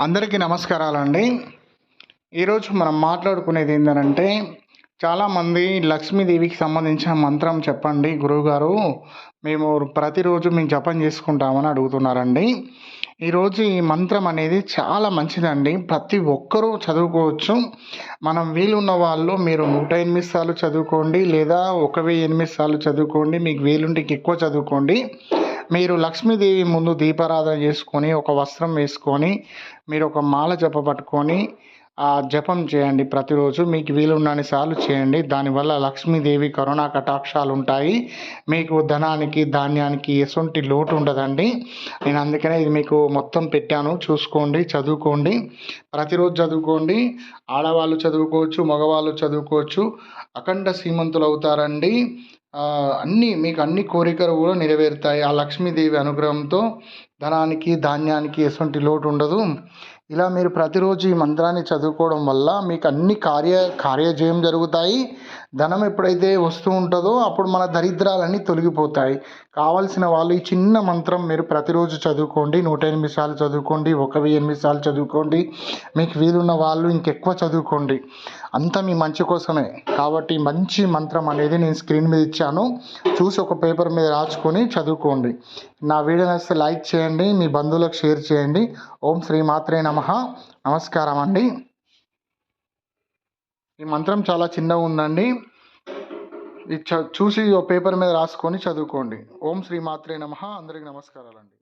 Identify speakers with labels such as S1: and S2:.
S1: అందరికీ నమస్కారాలండి. ఈరోజు మనం మాట్లాడుకునేది ఏంటంటే చాలామంది లక్ష్మీదేవికి సంబంధించిన మంత్రం చెప్పండి గురువుగారు. మేము ప్రతిరోజు మేము జపం చేసుకుంటామని అడుగుతున్నారండి. ఈరోజు ఈ మంత్రం అనేది చాలా మంచిదండి. ప్రతి ఒక్కరూ చదువుకోవచ్చు. మనం వీలున్న వాళ్ళు మీరు నూట ఎనిమిది సార్లు చదువుకోండి లేదా ఒక వెయ్యి ఎనిమిది సార్లు చదువుకోండి. మీకు వీలుంటే ఎక్కువ చదువుకోండి. మీరు లక్ష్మీదేవి ముందు దీపారాధన చేసుకొని ఒక వస్త్రం వేసుకొని మీరు ఒక మాల జప పట్టుకొని ఆ జపం చేయండి ప్రతిరోజు. మీకు వీలున్నన్ని సార్లు చేయండి. దానివల్ల లక్ష్మీదేవి కరోనా కటాక్షాలు ఉంటాయి. మీకు ధనానికి ధాన్యానికి ఎటువంటి లోటు ఉండదండి. నేను అందుకనే ఇది మీకు మొత్తం పెట్టాను. చూసుకోండి చదువుకోండి. ప్రతిరోజు చదువుకోండి. ఆడవాళ్ళు చదువుకోవచ్చు మగవాళ్ళు చదువుకోవచ్చు. అఖండ సీమంతులు అవుతారండి. అన్నీ మీకు అన్ని కోరికలు కూడా నెరవేరుతాయి. ఆ లక్ష్మీదేవి అనుగ్రహంతో ధనానికి ధాన్యానికి ఎటువంటి లోటు ఉండదు. ఇలా మీరు ప్రతిరోజు ఈ మంత్రాన్ని చదువుకోవడం వల్ల మీకు అన్ని కార్య కార్యజయం జరుగుతాయి. ధనం ఎప్పుడైతే వస్తూ ఉంటుందో అప్పుడు మన దరిద్రాలన్నీ తొలగిపోతాయి. కావలసిన వాళ్ళు ఈ చిన్న మంత్రం మీరు ప్రతిరోజు చదువుకోండి. నూట ఎనిమిది సార్లు చదువుకోండి. ఒక వెయ్యి ఎనిమిది సార్లు చదువుకోండి. మీకు వీలున్న వాళ్ళు ఇంకెక్కువ చదువుకోండి. అంతా మీ మంచి కోసమే. కాబట్టి మంచి మంత్రం అనేది నేను స్క్రీన్ మీద ఇచ్చాను. చూసి ఒక పేపర్ మీద రాసుకొని చదువుకోండి. నా వీడియో నచ్చితే లైక్ చేయండి మీ బంధువులకు షేర్ చేయండి. ఓం శ్రీ మాత్రే నమ. నమస్కారం అండి. ఈ మంత్రం చాలా చిన్నగా ఉందండి. ఇది చూసి ఓ పేపర్ మీద రాసుకొని చదువుకోండి. ఓం శ్రీ మాత్రే నమ. అందరికీ నమస్కారాలండి.